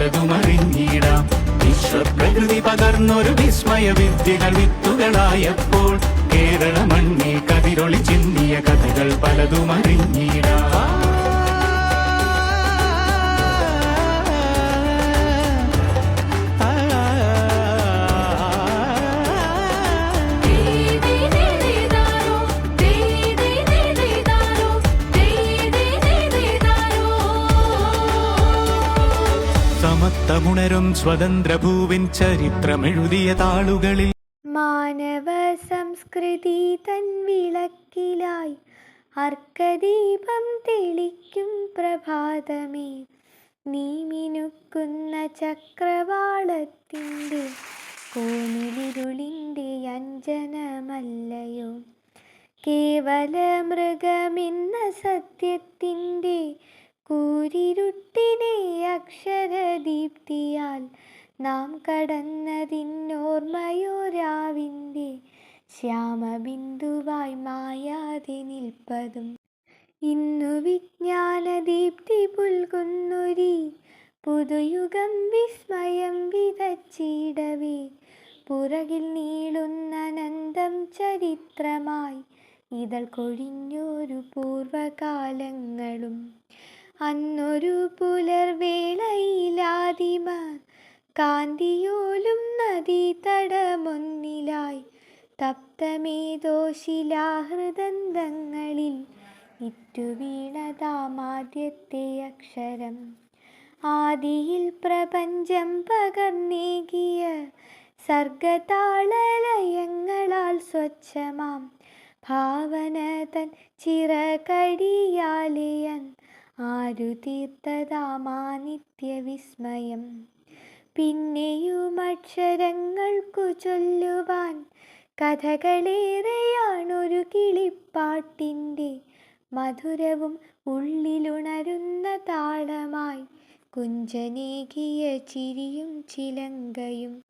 കഥകൾ പലതും അറിഞ്ഞിടാം വിശ്വപ്രകൃതി പകർന്നൊരു വിസ്മയ വിദ്യകൾ വിത്തുകളായപ്പോൾ കേരള മണ്ണിൽ കതിരൊളി ചിന്തിയ കഥകൾ പലതും സമത്തമുണരും സ്വതന്ത്ര ഭൂവിൻ ചരിത്രമെഴുതിയ താളുകളിൽ. മാനവ സംസ്കൃതി തൻ വിളക്കിലായി അർക്കദീപം തെളിക്കും പ്രഭാതമേ. നീ മിനുക്കുന്ന ചക്രവാളത്തിന്റെ കോണിലിരുളിന്റെ അഞ്ജനമല്ലയോ. കേവല മൃഗമെന്ന സത്യത്തിന്റെ കൂരിരുട്ടിനെ അക്ഷരദീപ്തിയാൽ നാം കടന്നതിന്നോർമ്മയോ രാവിന്റെ ശ്യാമബിന്ദുവായി മായാതെ നിൽപ്പതും. ഇന്നു വിജ്ഞാനദീപ്തി പുൽകുന്നൊരി പുതുയുഗം വിസ്മയം വിതച്ചിടവേ. പുറകിൽ നീളുന്ന അനന്തം ചരിത്രമായി ഇതൾ കൊഴിഞ്ഞൊരു പൂർവകാലങ്ങളും അന്നൊരു പുലർവേളയിലാദിമ കാന്തിയോലും നദീ തടമൊന്നിലായി തപ്തമേതോ ശിലാഹൃദന്തങ്ങളിൽ ഇറ്റുവീണതാമാദ്യത്തെ അക്ഷരം. ആദിയിൽ പ്രപഞ്ചം പകർന്നേകിയ സർഗതാളലയങ്ങളാൽ സ്വച്ഛമാം. ഭാവന തൻ ചിറകടിയാലയൻ ആരു തീർത്തതാമാ നിത്യവിസ്മയം പിന്നെയും അക്ഷരങ്ങൾക്കു ചൊല്ലുവാൻ കഥകളേറെയാണൊരു കിളിപ്പാട്ടിന്റെ മധുരവും ഉള്ളിലുണരുന്ന താളമായി കുഞ്ചനേകിയ ചിരിയും ചിലങ്കയും